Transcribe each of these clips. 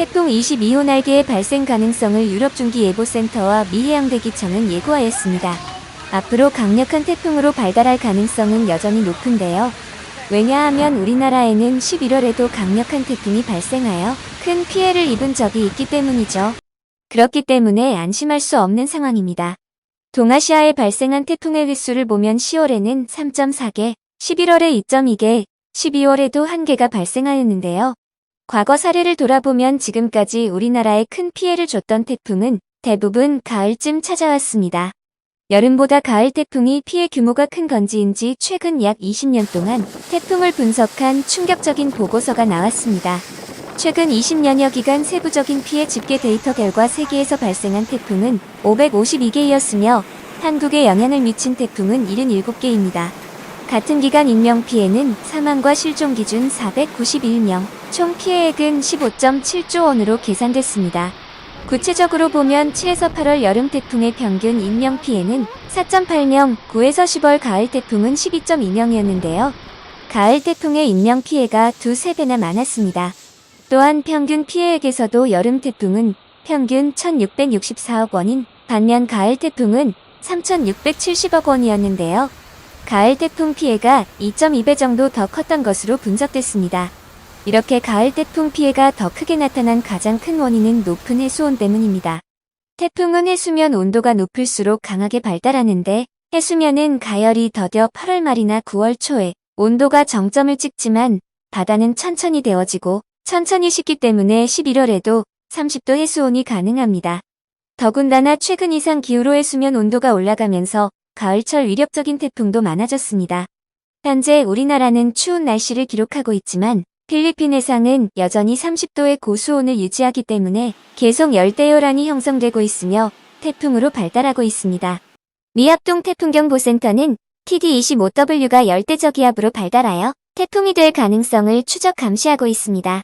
태풍 22호 날개의 발생 가능성을 유럽중기예보센터와 미해양대기청은 예고하였습니다. 앞으로 강력한 태풍으로 발달할 가능성은 여전히 높은데요. 왜냐하면 우리나라에는 11월에도 강력한 태풍이 발생하여 큰 피해를 입은 적이 있기 때문이죠. 그렇기 때문에 안심할 수 없는 상황입니다. 동아시아에 발생한 태풍의 횟수를 보면 10월에는 3.4개, 11월에 2.2개, 12월에도 1개가 발생하였는데요. 과거 사례를 돌아보면 지금까지 우리나라에 큰 피해를 줬던 태풍은 대부분 가을쯤 찾아왔습니다. 여름보다 가을 태풍이 피해 규모가 큰 건지인지 최근 약 20년 동안 태풍을 분석한 충격적인 보고서가 나왔습니다. 최근 20년여 기간 세부적인 피해 집계 데이터 결과 세계에서 발생한 태풍은 552개였으며 한국에 영향을 미친 태풍은 77개입니다. 같은 기간 인명 피해는 사망과 실종 기준 491명, 총 피해액은 15.7조 원으로 계산됐습니다. 구체적으로 보면 7에서 8월 여름 태풍의 평균 인명 피해는 4.8명, 9에서 10월 가을 태풍은 12.2명이었는데요. 가을 태풍의 인명 피해가 두세 배나 많았습니다. 또한 평균 피해액에서도 여름 태풍은 평균 1664억 원인 반면 가을 태풍은 3670억 원이었는데요. 가을 태풍 피해가 2.2배 정도 더 컸던 것으로 분석됐습니다. 이렇게 가을 태풍 피해가 더 크게 나타난 가장 큰 원인은 높은 해수온 때문입니다. 태풍은 해수면 온도가 높을수록 강하게 발달하는데 해수면은 가열이 더뎌 8월 말이나 9월 초에 온도가 정점을 찍지만 바다는 천천히 데워지고 천천히 식기 때문에 11월에도 30도 해수온이 가능합니다. 더군다나 최근 이상 기후로 해수면 온도가 올라가면서 가을철 위력적인 태풍도 많아졌습니다. 현재 우리나라는 추운 날씨를 기록하고 있지만 필리핀 해상은 여전히 30도의 고수온을 유지하기 때문에 계속 열대요란이 형성되고 있으며 태풍으로 발달하고 있습니다. 미합동 태풍경보센터는 TD25W가 열대저기압으로 발달하여 태풍이 될 가능성을 추적 감시하고 있습니다.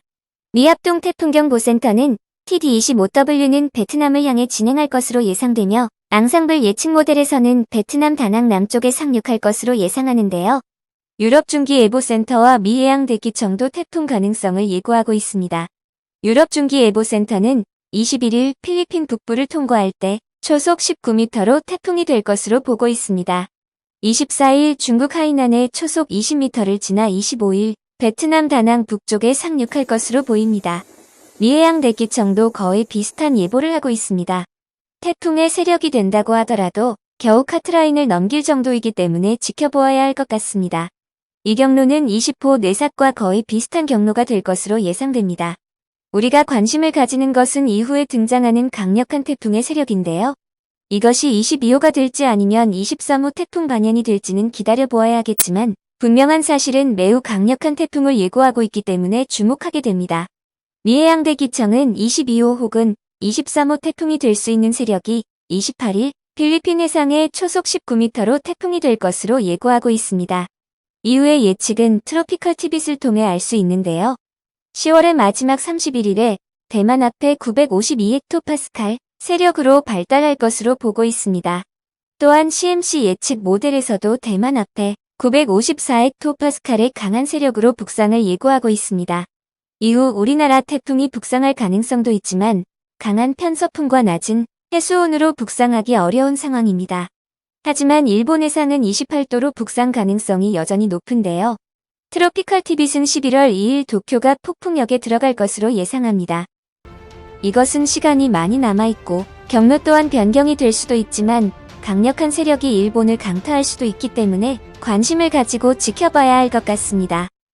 미합동 태풍경보센터는 TD25W는 베트남을 향해 진행할 것으로 예상되며 앙상블 예측 모델에서는 베트남 다낭 남쪽에 상륙할 것으로 예상하는데요. 유럽 중기 예보센터와 미 해양 대기청도 태풍 가능성을 예고하고 있습니다. 유럽 중기 예보센터는 21일 필리핀 북부를 통과할 때 초속 19m로 태풍이 될 것으로 보고 있습니다. 24일 중국 하이난에 초속 20m를 지나 25일 베트남 다낭 북쪽에 상륙할 것으로 보입니다. 미해양 대기청도 거의 비슷한 예보를 하고 있습니다. 태풍의 세력이 된다고 하더라도 겨우 카트라인을 넘길 정도이기 때문에 지켜보아야 할 것 같습니다. 이 경로는 20호 내삭과 거의 비슷한 경로가 될 것으로 예상됩니다. 우리가 관심을 가지는 것은 이후에 등장하는 강력한 태풍의 세력인데요. 이것이 22호가 될지 아니면 23호 태풍 반연이 될지는 기다려보아야 하겠지만 분명한 사실은 매우 강력한 태풍을 예고하고 있기 때문에 주목하게 됩니다. 미해양대기청은 22호 혹은 23호 태풍이 될 수 있는 세력이 28일 필리핀 해상에 초속 19m로 태풍이 될 것으로 예고하고 있습니다. 이후의 예측은 트로피컬 티빗을 통해 알 수 있는데요. 10월의 마지막 31일에 대만 앞에 952헥토파스칼 세력으로 발달할 것으로 보고 있습니다. 또한 CMC 예측 모델에서도 대만 앞에 954헥토파스칼의 강한 세력으로 북상을 예고하고 있습니다. 이후 우리나라 태풍이 북상할 가능성도 있지만 강한 편서풍과 낮은 해수온으로 북상하기 어려운 상황입니다. 하지만 일본 해상은 28도로 북상 가능성이 여전히 높은데요. 트로피컬 티빗은 11월 2일 도쿄가 폭풍역에 들어갈 것으로 예상합니다. 이것은 시간이 많이 남아있고 경로 또한 변경이 될 수도 있지만 강력한 세력이 일본을 강타할 수도 있기 때문에 관심을 가지고 지켜봐야 할 것 같습니다.